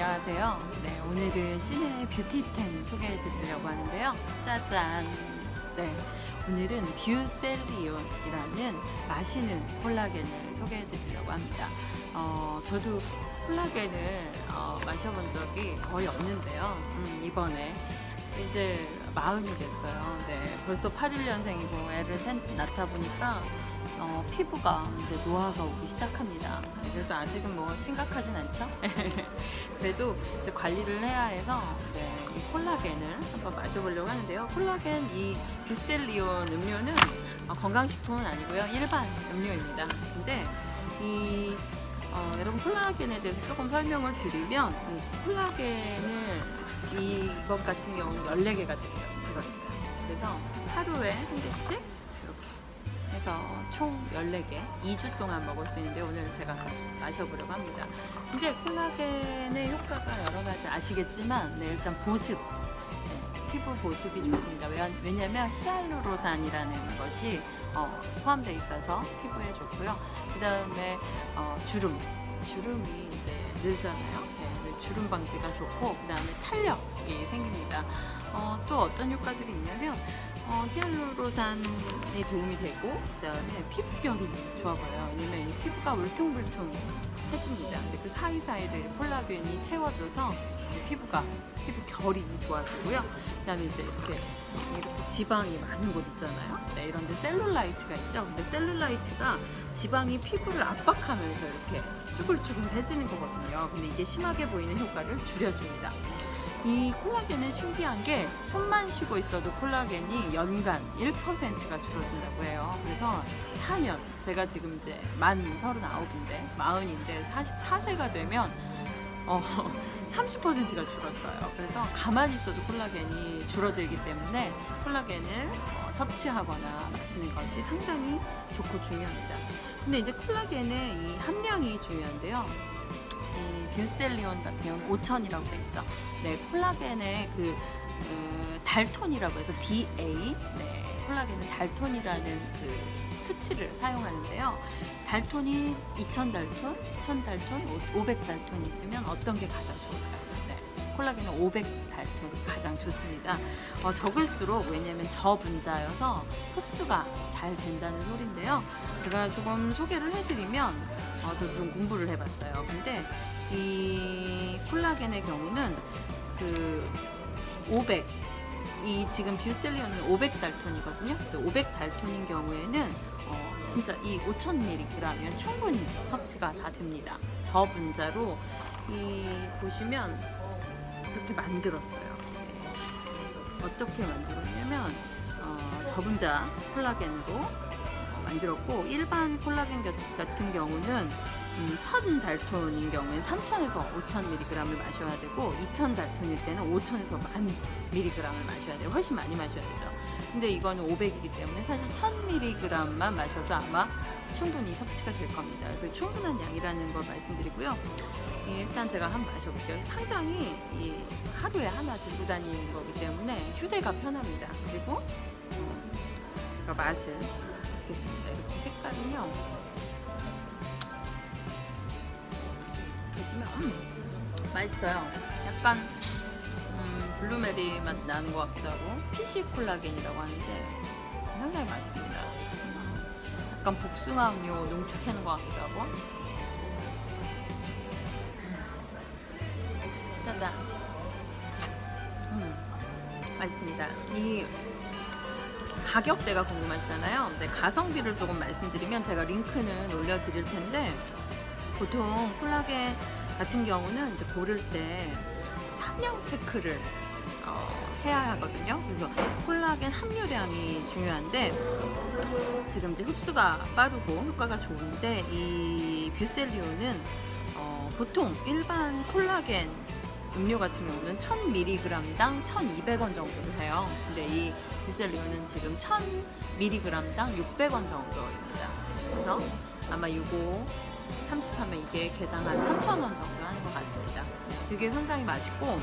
안녕하세요. 네, 오늘은 시내 뷰티템 소개해 드리려고 하는데요. 짜잔. 네, 오늘은 뷰셀리온이라는 마시는 콜라겐을 소개해 드리려고 합니다. 어, 저도 콜라겐을 어, 마셔본 적이 거의 없는데요. 음, 이번에 이제 마흔이 됐어요. 네, 벌써 81년생이고 애를 셋 낳다 보니까 어, 피부가 이제 노화가 오기 시작합니다. 네, 그래도 아직은 뭐 심각하진 않죠? 그래도 이제 관리를 해야 해서 네, 이 콜라겐을 한번 마셔보려고 하는데요. 콜라겐 이 뷰셀리온 음료는 어, 건강식품은 아니고요. 일반 음료입니다. 근데 이 어, 여러분 콜라겐에 대해서 조금 설명을 드리면 이 콜라겐을 이것 같은 경우는 14개가 들어있어요. 그래서 하루에 한 개씩 이렇게 해서 총 14개 2주 동안 먹을 수 있는데 오늘 제가 마셔보려고 합니다. 근데 콜라겐의 효과가 여러 가지 아시겠지만 네, 일단 보습 네, 피부 보습이 좋습니다. 왜- 왜냐하면 히알루로산이라는 것이 어, 포함되어 있어서 피부에 좋고요. 그 다음에 어, 주름 주름이 이제 늘잖아요. 주름 방지가 좋고 그 다음에 탄력이 생깁니다. 어, 또 어떤 효과들이 있냐면 어, 히알루로산이 도움이 되고 그다음에 피부결이 좋아 보여요. 왜냐면 이 피부가. 근데 그 사이사이를 콜라겐이 채워줘서 피부가 피부 결이 좋아지고요. 그다음에 이제 이렇게 이렇게 지방이 많은 곳 있잖아요. 네, 이런데 셀룰라이트가 있죠. 근데 셀룰라이트가 지방이 피부를 압박하면서 이렇게 쭈글쭈글해지는 거거든요. 근데 이게 심하게 보이는 효과를 줄여줍니다. 이 콜라겐은 신기한 게 숨만 쉬고 있어도 콜라겐이 연간 1%가 줄어든다고 해요. 그래서 4년, 제가 지금 이제 만 39인데, 마흔인데 44세가 되면 어, 30%가 줄어들어요. 그래서 가만히 있어도 콜라겐이 줄어들기 때문에 콜라겐을 어, 섭취하거나 마시는 것이 상당히 좋고 중요합니다. 근데 이제 콜라겐의 이 함량이 중요한데요. 이 뷰셀리온 같은 경우는 5천이라고 돼 있죠. 네, 콜라겐의 그 어, 달톤이라고 해서 DA, 네, 콜라겐은 달톤이라는 그 수치를 사용하는데요. 달톤이 2,000 달톤, 1,000 달톤, 500 달톤 있으면 어떤 게 가장 좋을까요? 네, 콜라겐은 500 달톤이 가장 좋습니다. 어, 적을수록 왜냐하면 저분자여서 흡수가 잘 된다는 소리인데요. 제가 조금 소개를 해드리면 어, 저좀 공부를 해봤어요. 근데 이 콜라겐의 경우는 그 500, 이 지금 뷰셀리온은 500달톤이거든요. 500달톤인 경우에는 어, 진짜 이 5000mg이면 충분히 섭취가 다 됩니다. 저 분자로 이 보시면 이렇게 만들었어요. 네. 어떻게 만들었냐면 어, 저분자 콜라겐으로 어, 만들었고 일반 콜라겐 겨- 같은 경우는 음, 1000 달톤인 경우에는 3000에서 5000mg을 마셔야 되고 2000 달톤일 때는 5000에서 1000mg을 마셔야 돼요. 훨씬 많이 마셔야 되죠. 근데 이거는 500이기 때문에 사실 1000mg만 마셔도 아마 충분히 섭취가 될 겁니다. 그래서 충분한 양이라는 걸 말씀드리고요. 예, 일단 제가 한번 마셔볼게요. 상당히 이 하루에 하나 들고 다니는 거기 때문에 휴대가 편합니다. 그리고 음, 제가 맛을 보겠습니다. 이렇게 색깔은요. 맛있어요. 약간 음, 블루베리 맛 나는 것 같기도 하고 피시 콜라겐이라고 하는데 상당히 맛있습니다. 음, 약간 복숭아 음료 농축해 놓은 것 같기도 하고 음. 짜잔 음, 맛있습니다. 이 가격대가 궁금하시잖아요. 근데 가성비를 조금 말씀드리면 제가 링크는 올려드릴 텐데 보통 콜라겐 같은 경우는 이제 고를 때 함량 체크를 어, 해야 하거든요. 그래서 콜라겐 함유량이 중요한데 지금 이제 흡수가 빠르고 효과가 좋은데 이 뷰셀리온은 어, 보통 일반 콜라겐 음료 같은 경우는 1000mg당 1200원 정도를 해요. 근데 이 뷰셀리온은 지금 1000mg당 600원 정도입니다. 그래서 아마 이거 30하면 이게 개당 한 3,000원 정도 하는 것 같습니다. 되게 상당히 맛있고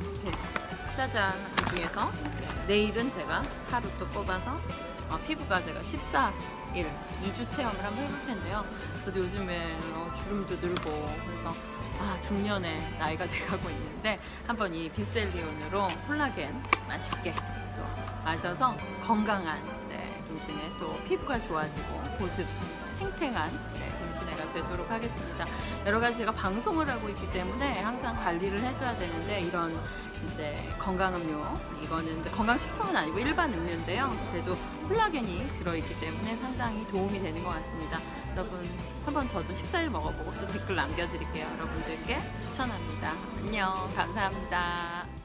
이렇게 짜잔 그 중에서 내일은 제가 하루 또 뽑아서 어, 피부가 제가 14일 2주 체험을 한번 해볼 텐데요. 저도 요즘에 어, 주름도 늘고 그래서 아 중년에 나이가 돼가고 있는데 한번 이 비셀리온으로 콜라겐 맛있게 또 마셔서 건강한 네, 김신혜 또 피부가 좋아지고 보습 탱탱한 네, 되도록 하겠습니다. 여러 가지 제가 방송을 하고 있기 때문에 항상 관리를 해줘야 되는데 이런 이제 건강음료 이거는 건강식품은 아니고 일반 음료인데요. 그래도 콜라겐이 들어있기 때문에 상당히 도움이 되는 것 같습니다. 여러분 한번 저도 14일 먹어보고 또 댓글 남겨드릴게요. 여러분들께 추천합니다. 안녕 감사합니다.